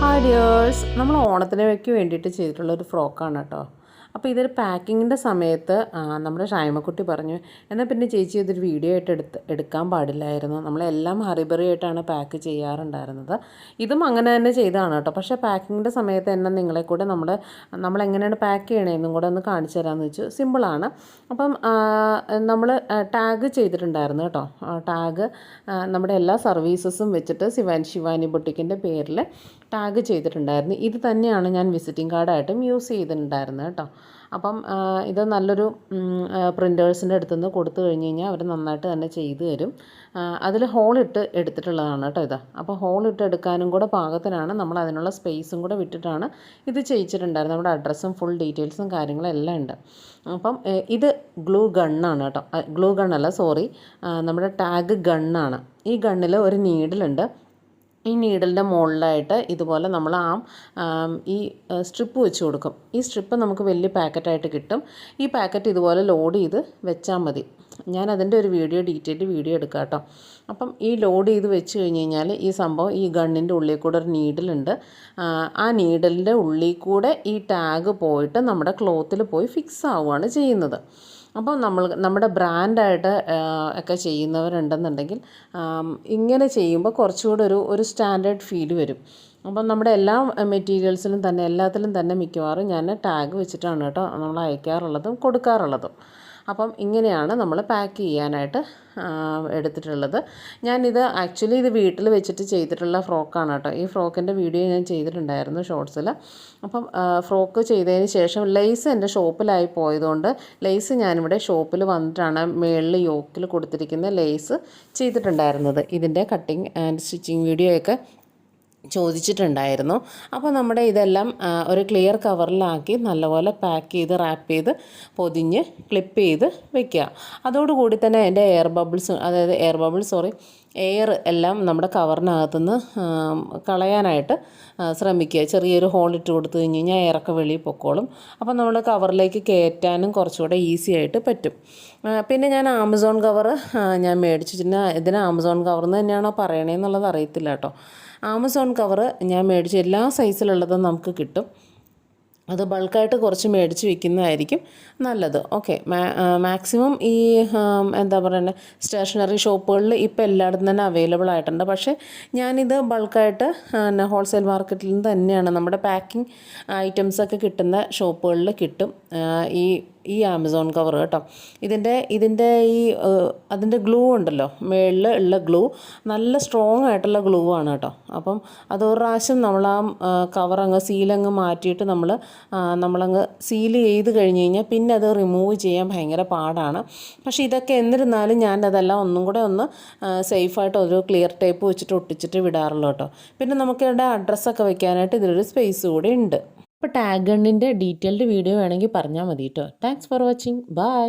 Hi dears നമ്മൾ ഓണത്തിനേക്ക് വേണ്ടിയിട്ട് ചെയ്തിട്ടുള്ള ഒരു ഫ്രോക്കാണ് കേട്ടോ. അപ്പോൾ ഇതൊരു പാക്കിങ്ങിന്റെ സമയത്ത് നമ്മുടെ ഷായ്മക്കുട്ടി പറഞ്ഞു എന്നാൽ പിന്നെ ചേച്ചി ഇതൊരു വീഡിയോ ആയിട്ട് എടുത്ത് എടുക്കാൻ പാടില്ലായിരുന്നു. നമ്മളെല്ലാം ഹറിബറി ആയിട്ടാണ് പാക്ക് ചെയ്യാറുണ്ടായിരുന്നത്. ഇതും അങ്ങനെ തന്നെ ചെയ്തതാണ് കേട്ടോ. പക്ഷേ പാക്കിങ്ങിന്റെ സമയത്ത് എന്നെ നിങ്ങളെ കൂടെ നമ്മൾ നമ്മളെങ്ങനെയാണ് പാക്ക് ചെയ്യണതെന്നും കൂടെ ഒന്ന് കാണിച്ചു തരാമെന്ന് വെച്ചു. സിമ്പിളാണ് അപ്പം നമ്മൾ ടാഗ് ചെയ്തിട്ടുണ്ടായിരുന്നു കേട്ടോ. ടാഗ് നമ്മുടെ എല്ലാ സർവീസസും വെച്ചിട്ട് ശിവാൻ ശിവാനി ബൊട്ടിക്കിന്റെ പേരിൽ ടാഗ് ചെയ്തിട്ടുണ്ടായിരുന്നു. ഇത് തന്നെയാണ് ഞാൻ വിസിറ്റിംഗ് കാർഡായിട്ടും യൂസ് ചെയ്തിട്ടുണ്ടായിരുന്നത് കേട്ടോ. അപ്പം ഇത് നല്ലൊരു പ്രിന്റേഴ്സിന്റെ അടുത്തുനിന്ന് കൊടുത്തു കഴിഞ്ഞ് കഴിഞ്ഞാൽ അവർ നന്നായിട്ട് തന്നെ ചെയ്തു തരും. അതിൽ ഹോളിട്ട് എടുത്തിട്ടുള്ളതാണ് കേട്ടോ ഇത്. അപ്പോൾ ഹോളിട്ട് എടുക്കാനും കൂടെ പാകത്തിനാണ് നമ്മൾ അതിനുള്ള സ്പേസും കൂടെ വിട്ടിട്ടാണ് ഇത് ചെയ്യിച്ചിട്ടുണ്ടായിരുന്നത്. നമ്മുടെ അഡ്രസ്സും ഫുൾ ഡീറ്റെയിൽസും കാര്യങ്ങളും എല്ലാം ഉണ്ട്. അപ്പം ഇത് ഗ്ലൂ ഗണ്ണാണ് കേട്ടോ. ഗ്ലൂ ഗണ്ണല്ല സോറി നമ്മുടെ ടാഗ് ഗണ്ണാണ് ഈ ഗണ്ണിൽ ഒരു നീഡിലുണ്ട് ഈ നീഡലിന്റെ മുകളിലായിട്ട് ഇതുപോലെ നമ്മൾ ആ ഈ സ്ട്രിപ്പ് വെച്ച് കൊടുക്കും. ഈ സ്ട്രിപ്പ് നമുക്ക് വലിയ പാക്കറ്റായിട്ട് കിട്ടും. ഈ പാക്കറ്റ് ഇതുപോലെ ലോഡ് ചെയ്ത് വെച്ചാൽ മതി. ഞാൻ അതിന്റെ ഒരു വീഡിയോ ഡീറ്റെയിൽ വീഡിയോ എടുക്കാം കേട്ടോ. അപ്പം ഈ ലോഡ് ചെയ്ത് വെച്ച് കഴിഞ്ഞ് കഴിഞ്ഞാൽ ഈ സംഭവം ഈ ഗണ്ണിന്റെ ഉള്ളിൽ കൂടെ ഒരു നീഡിലുണ്ട് ആ നീഡലിന്റെ ഉള്ളിൽ കൂടെ ഈ ടാഗ് പോയിട്ട് നമ്മുടെ ക്ലോത്തിൽ പോയി ഫിക്സ് ആവുകയാണ് ചെയ്യുന്നത്. അപ്പോൾ നമ്മൾ നമ്മുടെ ബ്രാൻഡായിട്ട് ഒക്കെ ചെയ്യുന്നവരുണ്ടെന്നുണ്ടെങ്കിൽ ഇങ്ങനെ ചെയ്യുമ്പോൾ കുറച്ചുകൂടെ ഒരു ഒരു സ്റ്റാൻഡേർഡ് ഫീൽ വരും. അപ്പം നമ്മുടെ എല്ലാ മെറ്റീരിയൽസിലും തന്നെ എല്ലാത്തിലും തന്നെ മിക്കവാറും ഞാൻ ടാഗ് വെച്ചിട്ടാണ് കേട്ടോ നമ്മൾ അയക്കാറുള്ളതും കൊടുക്കാറുള്ളതും. അപ്പം ഇങ്ങനെയാണ് നമ്മൾ പാക്ക് ചെയ്യാനായിട്ട് എടുത്തിട്ടുള്ളത്. ഞാനിത് ആക്ച്വലി ഇത് വീട്ടിൽ വെച്ചിട്ട് ചെയ്തിട്ടുള്ള ഫ്രോക്കാണ് കേട്ടോ. ഈ ഫ്രോക്കിന്റെ വീഡിയോ ഞാൻ ചെയ്തിട്ടുണ്ടായിരുന്നു ഷോർട്സിൽ. അപ്പം ഫ്രോക്ക് ചെയ്തതിന് ശേഷം ലേസ് എന്റെ ഷോപ്പിലായി പോയതുകൊണ്ട് ലേസ് ഞാനിവിടെ ഷോപ്പിൽ വന്നിട്ടാണ് മേളിൽ യോക്കിൽ കൊടുത്തിരിക്കുന്ന ലേസ് ചെയ്തിട്ടുണ്ടായിരുന്നത്. ഇതിന്റെ കട്ടിങ് ആൻഡ് സ്റ്റിച്ചിങ് വീഡിയോയൊക്കെ ചോദിച്ചിട്ടുണ്ടായിരുന്നു. അപ്പോൾ നമ്മുടെ ഇതെല്ലാം ഒരു ക്ലിയർ കവറിലാക്കി നല്ലപോലെ പാക്ക് ചെയ്ത് റാപ്പ് ചെയ്ത് പൊതിഞ്ഞ് ക്ലിപ്പ് ചെയ്ത് വെക്കുക. അതോടുകൂടി തന്നെ എന്റെ എയർ ബബിൾസ് അതായത് എയർ ബബിൾ സോറി എയർ എല്ലാം നമ്മുടെ കവറിനകത്തുനിന്ന് കളയാനായിട്ട് ശ്രമിക്കുക. ചെറിയൊരു ഹോൾ ഇട്ട് കൊടുത്തു കഴിഞ്ഞ് കഴിഞ്ഞാൽ എയറൊക്കെ വെളിയിൽ പൊക്കോളും. അപ്പം നമ്മൾ കവറിലേക്ക് കയറ്റാനും കുറച്ചുകൂടെ ഈസി ആയിട്ട് പറ്റും. പിന്നെ ഞാൻ ആമസോൺ കവർ ഞാൻ മേടിച്ചിട്ട് ഇതിന് ആമസോൺ കവർ തന്നെയാണോ പറയണേന്നുള്ളത് അറിയത്തില്ല കേട്ടോ. ആമസോൺ കവർ ഞാൻ മേടിച്ച. എല്ലാ സൈസിലുള്ളതും നമുക്ക് കിട്ടും. അത് ബൾക്കായിട്ട് കുറച്ച് മേടിച്ച് വയ്ക്കുന്നതായിരിക്കും നല്ലത്. ഓക്കെ. മാക്സിമം ഈ എന്താ പറയുന്നത് സ്റ്റേഷനറി ഷോപ്പുകളിൽ ഇപ്പോൾ എല്ലായിടത്തും തന്നെ അവൈലബിൾ ആയിട്ടുണ്ട്. പക്ഷേ ഞാനിത് ബൾക്കായിട്ട് പിന്നെ ഹോൾസെയിൽ മാർക്കറ്റിൽ നിന്ന് തന്നെയാണ് നമ്മുടെ പാക്കിംഗ് ഐറ്റംസൊക്കെ കിട്ടുന്ന ഷോപ്പുകളിൽ കിട്ടും. ഈ ഈ ആമസോൺ കവർ കേട്ടോ. ഇതിന്റെ ഇതിന്റെ ഈ അതിന്റെ ഗ്ലൂ ഉണ്ടല്ലോ. മേളിൽ ഉള്ള ഗ്ലൂ നല്ല സ്ട്രോങ് ആയിട്ടുള്ള ഗ്ലൂ ആണ് കേട്ടോ. അപ്പം അത് ഒരു പ്രാവശ്യം നമ്മൾ ആ കവർ അങ്ങ് സീലങ്ങ് മാറ്റിയിട്ട് നമ്മൾ നമ്മളങ്ങ് സീൽ ചെയ്ത് കഴിഞ്ഞ് കഴിഞ്ഞാൽ പിന്നെ അത് റിമൂവ് ചെയ്യാൻ ഭയങ്കര പാടാണ്. പക്ഷേ ഇതൊക്കെ എന്നിരുന്നാലും ഞാൻ അതെല്ലാം ഒന്നും കൂടെ ഒന്ന് സേഫായിട്ട് ഒരു ക്ലിയർ ടേപ്പ് വെച്ചിട്ട് ഒട്ടിച്ചിട്ട് വിടാറുള്ളൂ കേട്ടോ. പിന്നെ നമുക്ക് ഇവിടെ അഡ്രസ്സൊക്കെ വെക്കാനായിട്ട് ഇതിലൊരു സ്പേസ് കൂടെ ഉണ്ട്. അപ്പോൾ ടാഗ് ഡീറ്റെയിൽഡ് വീഡിയോ വേണമെങ്കിൽ പറഞ്ഞാൽ മതി കേട്ടോ താങ്ക്സ് ഫോർ വാച്ചിങ് ബൈ